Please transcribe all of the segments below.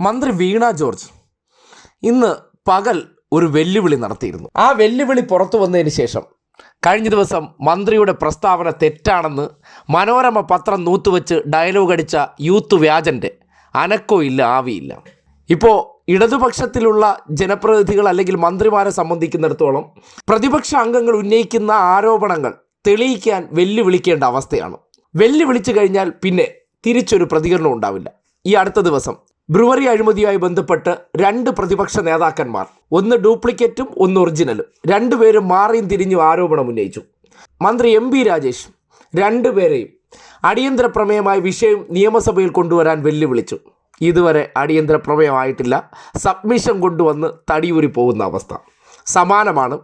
മന്ത്രി വീണ ജോർജ് ഇന്ന് പകൽ ഒരു വെല്ലുവിളി നടത്തിയിരുന്നു. ആ വെല്ലുവിളി പുറത്തു വന്നതിന് ശേഷം കഴിഞ്ഞ ദിവസം മന്ത്രിയുടെ പ്രസ്താവന തെറ്റാണെന്ന് മനോരമ പത്രം നൂത്തുവെച്ച് ഡയലോഗ് അടിച്ച യൂത്ത് വ്യാജന്റെ അനക്കോ ഇല്ല ആവിയില്ല ഇപ്പോൾ ഇടതുപക്ഷത്തിലുള്ള ജനപ്രതിനിധികൾ അല്ലെങ്കിൽ മന്ത്രിമാരെ സംബന്ധിക്കുന്നിടത്തോളം പ്രതിപക്ഷ അംഗങ്ങൾ ഉന്നയിക്കുന്ന ആരോപണങ്ങൾ തെളിയിക്കാൻ വെല്ലുവിളിക്കേണ്ട അവസ്ഥയാണ്. വെല്ലുവിളിച്ചു കഴിഞ്ഞാൽ പിന്നെ തിരിച്ചൊരു പ്രതികരണം ഉണ്ടാവില്ല. ഈ അടുത്ത ദിവസം ബ്രുവറി അഴിമതിയുമായി ബന്ധപ്പെട്ട് രണ്ട് പ്രതിപക്ഷ നേതാക്കന്മാർ ഒന്ന് ഡ്യൂപ്ലിക്കേറ്റും ഒന്ന് ഒറിജിനലും. രണ്ടുപേരും മാറിയും തിരിഞ്ഞും ആരോപണം ഉന്നയിച്ചു. മന്ത്രി എം പി രാജേഷ് രണ്ടുപേരെയും അടിയന്തര പ്രമേയമായ വിഷയം നിയമസഭയിൽ കൊണ്ടുവരാൻ വെല്ലുവിളിച്ചു. ഇതുവരെ അടിയന്തര പ്രമേയമായിട്ടില്ല. സബ്മിഷൻ കൊണ്ടുവന്ന് തടിയൂരി പോകുന്ന അവസ്ഥ. സമാനമാണ്.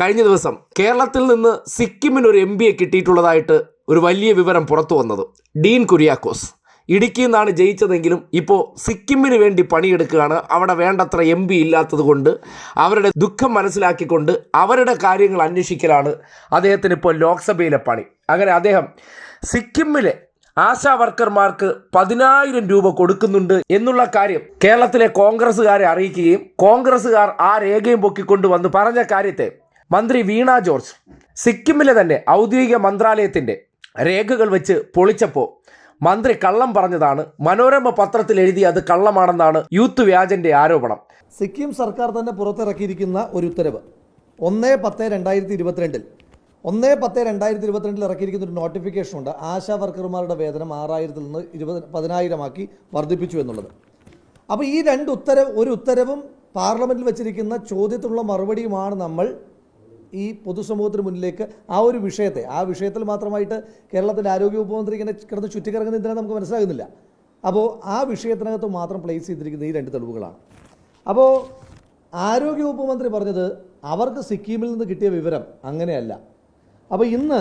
കഴിഞ്ഞ ദിവസം കേരളത്തിൽ നിന്ന് സിക്കിമിന് ഒരു എം പിയെ കിട്ടിയിട്ടുള്ളതായിട്ട് ഒരു വലിയ വിവരം പുറത്തു വന്നത് ഡീൻ കുര്യാക്കോസ്. ഇടുക്കിയിൽ നിന്നാണ് ജയിച്ചതെങ്കിലും ഇപ്പോൾ സിക്കിമിന് വേണ്ടി പണിയെടുക്കുകയാണ്. അവിടെ വേണ്ടത്ര എം പി ഇല്ലാത്തത് കൊണ്ട് അവരുടെ ദുഃഖം മനസ്സിലാക്കിക്കൊണ്ട് അവരുടെ കാര്യങ്ങൾ അന്വേഷിക്കലാണ് അദ്ദേഹത്തിന് ഇപ്പോൾ ലോക്സഭയിലെ പണി. അങ്ങനെ അദ്ദേഹം സിക്കിമിലെ ആശാ വർക്കർമാർക്ക് പതിനായിരം രൂപ കൊടുക്കുന്നുണ്ട് എന്നുള്ള കാര്യം കേരളത്തിലെ കോൺഗ്രസ്സുകാരെ അറിയിക്കുകയും കോൺഗ്രസ്സുകാർ ആ രേഖയും പൊക്കിക്കൊണ്ട് വന്ന് പറഞ്ഞ കാര്യത്തെ മന്ത്രി വീണ ജോർജ് സിക്കിമിലെ തന്നെ ഔദ്യോഗിക മന്ത്രാലയത്തിന്റെ രേഖകൾ വെച്ച് പൊളിച്ചപ്പോൾ മന്ത്രി കള്ളം പറഞ്ഞതാണ്. മനോരമ പത്രത്തിൽ എഴുതി അത് കള്ളമാണെന്നാണ് യൂത്ത് വ്യാജന്റെ ആരോപണം. സിക്കിം സർക്കാർ തന്നെ പുറത്തിറക്കിയിരിക്കുന്ന ഒരു ഉത്തരവ്. ഒന്ന് പത്ത് രണ്ടായിരത്തി ഇരുപത്തിരണ്ടിൽ ഒന്ന് പത്ത് രണ്ടായിരത്തി ഇരുപത്തിരണ്ടിൽ ഇറക്കിയിരിക്കുന്ന ഒരു നോട്ടിഫിക്കേഷൻ ഉണ്ട്. ആശാ വർക്കർമാരുടെ വേതനം ആറായിരത്തിൽ നിന്ന് ഇരുപത് പതിനായിരമാക്കി വർദ്ധിപ്പിച്ചു എന്നുള്ളത്. അപ്പോൾ ഈ രണ്ട് ഉത്തരവ് ഒരു ഉത്തരവും പാർലമെന്റിൽ വെച്ചിരിക്കുന്ന ചോദ്യത്തിനുള്ള മറുപടിയുമാണ് നമ്മൾ ഈ പൊതുസമൂഹത്തിന് മുന്നിലേക്ക് ആ ഒരു വിഷയത്തെ ആ വിഷയത്തിൽ മാത്രമായിട്ട് കേരളത്തിന്റെ ആരോഗ്യ ഉപമന്ത്രി ഇങ്ങനെ കിടന്ന് ചുറ്റിക്കിറങ്ങുന്ന ഇതിനെ നമുക്ക് മനസ്സിലാകുന്നില്ല. അപ്പോൾ ആ വിഷയത്തിനകത്ത് മാത്രം പ്ലേസ് ചെയ്തിരിക്കുന്ന ഈ രണ്ട് തെളിവുകളാണ്. അപ്പോൾ ആരോഗ്യ ഉപമന്ത്രി പറഞ്ഞത് അവർക്ക് സിക്കിമിൽ നിന്ന് കിട്ടിയ വിവരം അങ്ങനെയല്ല. അപ്പോൾ ഇന്ന്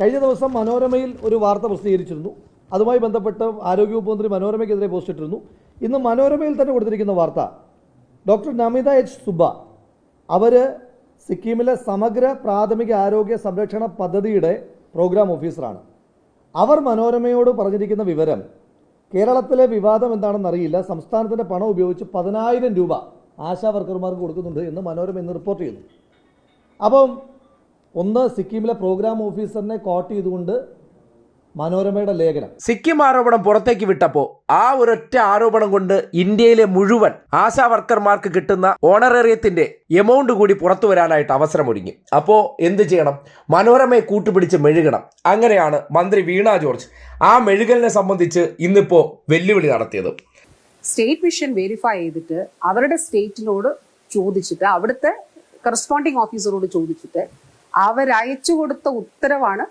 കഴിഞ്ഞ ദിവസം മനോരമയിൽ ഒരു വാർത്ത പ്രസിദ്ധീകരിച്ചിരുന്നു. അതുമായി ബന്ധപ്പെട്ട് ആരോഗ്യവകുപ്പ് മന്ത്രി മനോരമയ്ക്കെതിരെ പോസ്റ്റ് ഇട്ടിരുന്നു. ഇന്ന് മനോരമയിൽ തന്നെ കൊടുത്തിരിക്കുന്ന വാർത്ത ഡോക്ടർ നമിത എച്ച് സുബ അവർ സിക്കിമിലെ സമഗ്ര പ്രാഥമിക ആരോഗ്യ സംരക്ഷണ പദ്ധതിയുടെ പ്രോഗ്രാം ഓഫീസറാണ്. അവർ മനോരമയോട് പറഞ്ഞിരിക്കുന്ന വിവരം കേരളത്തിലെ വിവാദം എന്താണെന്ന് അറിയില്ല. സംസ്ഥാനത്തിന്റെ പണം ഉപയോഗിച്ച് പതിനായിരം രൂപ ആശാ വർക്കർമാർക്ക് കൊടുക്കുന്നുണ്ട് എന്ന് മനോരമ ഇന്ന് റിപ്പോർട്ട് ചെയ്യുന്നു. അപ്പം ഒന്ന് സിക്കിമിലെ പ്രോഗ്രാം ഓഫീസറിനെ കോട്ട് ചെയ്തുകൊണ്ട് മനോരമയുടെ ലേഖനം. സിക്കിം ആരോപണം പുറത്തേക്ക് വിട്ടപ്പോൾ ആ ഒരൊറ്റ ആരോപണം കൊണ്ട് ഇന്ത്യയിലെ മുഴുവൻ ആശാ വർക്കർമാർക്ക് കിട്ടുന്ന ഓണറേറിയത്തിന്റെ എമൗണ്ട് കൂടി പുറത്തു വരാനായിട്ട് അവസരമൊരുങ്ങി. അപ്പോൾ എന്ത് ചെയ്യണം? മനോരമയെ കൂട്ടുപിടിച്ച് മെഴുകണം. അങ്ങനെയാണ് മന്ത്രി വീണ ജോർജ് ആ മെഴുകലിനെ സംബന്ധിച്ച് ഇന്നിപ്പോ വെല്ലുവിളി നടത്തിയത്. സ്റ്റേറ്റ് മിഷൻ വെരിഫൈ ചെയ്തിട്ട് അവരുടെ സ്റ്റേറ്റിനോട് ചോദിച്ചിട്ട് അവിടുത്തെ കറസ്പോണ്ടിങ് ഓഫീസറോട് ചോദിച്ചിട്ട് അവരയച്ചു കൊടുത്ത ഉത്തരവാണ്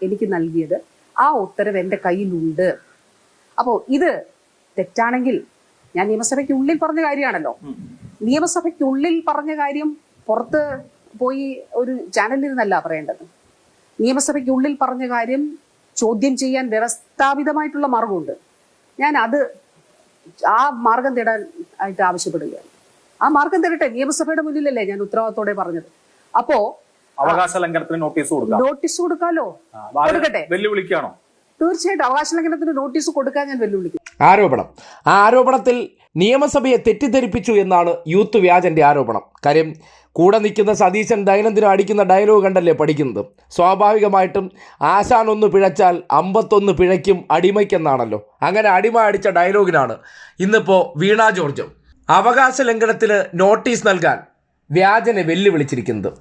എനിക്ക് നൽകിയത്. ആ ഉത്തരവ് എന്റെ കയ്യിലുണ്ട്. അപ്പോൾ ഇത് തെറ്റാണെങ്കിൽ ഞാൻ നിയമസഭയ്ക്ക് ഉള്ളിൽ പറഞ്ഞ കാര്യമാണല്ലോ. നിയമസഭയ്ക്കുള്ളിൽ പറഞ്ഞ കാര്യം പുറത്ത് പോയി ഒരു ചാനലിൽ നിന്നല്ല പറയേണ്ടത്. നിയമസഭയ്ക്കുള്ളിൽ പറഞ്ഞ കാര്യം ചോദ്യം ചെയ്യാൻ വ്യവസ്ഥാപിതമായിട്ടുള്ള മാർഗമുണ്ട്. ഞാൻ അത് ആ മാർഗം തേടാൻ ആയിട്ട് ആവശ്യപ്പെടുകയാണ്. ആ മാർഗം തേടട്ടെ നിയമസഭയുടെ മുന്നിലല്ലേ ഞാൻ ഉത്തരവാദിത്തോടെ പറഞ്ഞത്. അപ്പോ അവകാശ ലംഘനത്തിന് നോട്ടീസ് കൊടുക്കാം. നോട്ടീസ് കൊടുക്കാലോ? കൊടുക്കട്ടെ. വെല്ലുവിളിക്കാണോ തീർച്ചയായിട്ടും അവകാശ ലംഘനത്തിന് നോട്ടീസ് കൊടുക്കാൻ ഞാൻ വെല്ലുവിളിക്കും. ആരോപണം. ആ ആരോപണത്തിൽ നിയമസഭയെ തെറ്റിദ്ധരിപ്പിച്ചു എന്നാണ് യൂത്ത് വ്യാജന്റെ ആരോപണം. കാര്യം കൂടെ നിൽക്കുന്ന സതീശൻ ദൈനംദിനം അടിക്കുന്ന ഡയലോഗ് കണ്ടല്ലേ പഠിക്കുന്നത്? സ്വാഭാവികമായിട്ടും ആശാൻ ഒന്ന് പിഴച്ചാൽ അമ്പത്തൊന്ന് പിഴയ്ക്കും അടിമയ്ക്കെന്നാണല്ലോ. അങ്ങനെ അടിമ അടിച്ച ഡയലോഗിനാണ് ഇന്നിപ്പോൾ വീണ ജോർജും. അവകാശ ലംഘനത്തിന് നോട്ടീസ് നൽകാൻ വ്യാജനെ വെല്ലുവിളിച്ചിരിക്കുന്നത്.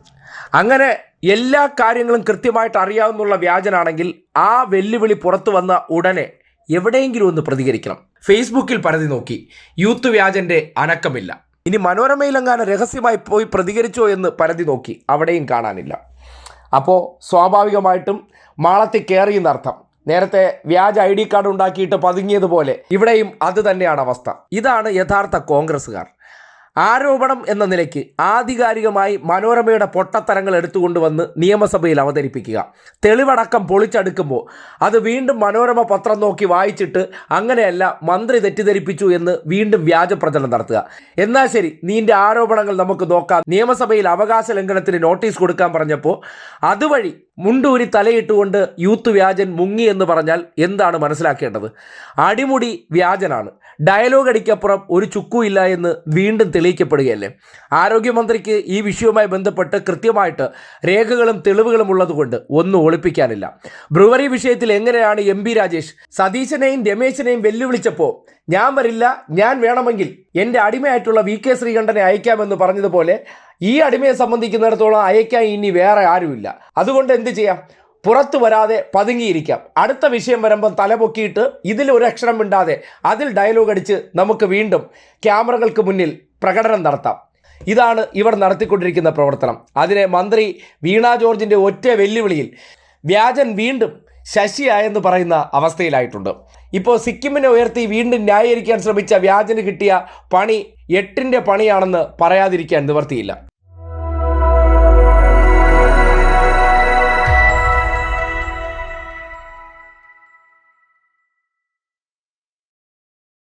അങ്ങനെ എല്ലാ കാര്യങ്ങളും കൃത്യമായിട്ട് അറിയാവുന്നുള്ള വ്യാജനാണെങ്കിൽ ആ വെല്ലുവിളി പുറത്തു വന്ന ഉടനെ എവിടെയെങ്കിലും ഒന്ന് പ്രതികരിക്കണം. ഫേസ്ബുക്കിൽ പരതി നോക്കി. യൂത്ത് വ്യാജന്റെ അനക്കമില്ല. ഇനി മനോരമയിലെങ്ങാനും രഹസ്യമായി പോയി പ്രതികരിച്ചോ എന്ന് പരതി നോക്കി. അവിടെയും കാണാനില്ല. അപ്പോൾ സ്വാഭാവികമായിട്ടും മാളത്തിൽ കയറി എന്നർത്ഥം നേരത്തെ വ്യാജ ഐ ഡി കാർഡ് ഉണ്ടാക്കിയിട്ട് പതുങ്ങിയതുപോലെ ഇവിടെയും അത് തന്നെയാണ് അവസ്ഥ. ഇതാണ് യഥാർത്ഥ കോൺഗ്രസ്സുകാർ. ആരോപണം എന്ന നിലയ്ക്ക് ആധികാരികമായി മനോരമയുടെ പൊട്ടത്തരങ്ങൾ എടുത്തുകൊണ്ടുവന്ന് നിയമസഭയിൽ അവതരിപ്പിക്കുക. തെളിവടക്കം പൊളിച്ചടുക്കുമ്പോൾ അത് വീണ്ടും മനോരമ പത്രം നോക്കി വായിച്ചിട്ട് അങ്ങനെയല്ല മന്ത്രി തെറ്റിദ്ധരിപ്പിച്ചു എന്ന് വീണ്ടും വ്യാജ പ്രചരണം നടത്തുക. എന്നാൽ ശരി നീന്റെ ആരോപണങ്ങൾ നമുക്ക് നോക്കാം. നിയമസഭയിൽ അവകാശ ലംഘനത്തിന് നോട്ടീസ് കൊടുക്കാൻ പറഞ്ഞപ്പോൾ അതുവഴി മുണ്ടൂരി തലയിട്ടുകൊണ്ട് യൂത്ത് വ്യാജൻ മുങ്ങി എന്ന് പറഞ്ഞാൽ എന്താണ് മനസ്സിലാക്കേണ്ടത്? അടിമുടി വ്യാജനാണ്. ഡയലോഗ് അടിക്കപ്പുറം ഒരു ചുക്കുമില്ല എന്ന് വീണ്ടും തെളിയിക്കപ്പെടുകയല്ലേ? ആരോഗ്യമന്ത്രിക്ക് ഈ വിഷയവുമായി ബന്ധപ്പെട്ട് കൃത്യമായിട്ട് രേഖകളും തെളിവുകളും ഉള്ളതുകൊണ്ട് ഒന്നും ഒളിപ്പിക്കാനില്ല. ബ്രുവറി വിഷയത്തിൽ എങ്ങനെയാണ് എം രാജേഷ്? സതീശനെയും രമേശിനെയും വെല്ലുവിളിച്ചപ്പോൾ ഞാൻ വരില്ല ഞാൻ വേണമെങ്കിൽ എന്റെ അടിമയായിട്ടുള്ള വി കെ ശ്രീകണ്ഠനെ അയക്കാമെന്ന് പറഞ്ഞതുപോലെ ഈ അടിമയെ സംബന്ധിക്കുന്നിടത്തോളം അയക്കാൻ ഇനി വേറെ ആരുമില്ല. അതുകൊണ്ട് എന്ത് ചെയ്യാം? പുറത്തു വരാതെ പതുങ്ങിയിരിക്കാം. അടുത്ത വിഷയം വരുമ്പം തലപൊക്കിയിട്ട് ഇതിൽ ഒരു അക്ഷരം മിണ്ടാതെ അതിൽ ഡയലോഗ് അടിച്ച് നമുക്ക് വീണ്ടും ക്യാമറകൾക്ക് മുന്നിൽ പ്രകടനം നടത്താം. ഇതാണ് ഇവർ നടത്തിക്കൊണ്ടിരിക്കുന്ന പ്രവർത്തനം. അതിനെ മന്ത്രി വീണ ജോർജിന്റെ ഒറ്റ വെല്ലുവിളിയിൽ വ്യാജൻ വീണ്ടും ശശിയായെന്ന് പറയുന്ന അവസ്ഥയിലായിട്ടുണ്ട്. ഇപ്പോൾ സിക്കിമിനെ ഉയർത്തി വീണ്ടും ന്യായീകരിക്കാൻ ശ്രമിച്ച വ്യാജന് കിട്ടിയ പണി എട്ടിന്റെ പണിയാണെന്ന് പറയാതിരിക്കാൻ നിവർത്തിയില്ല.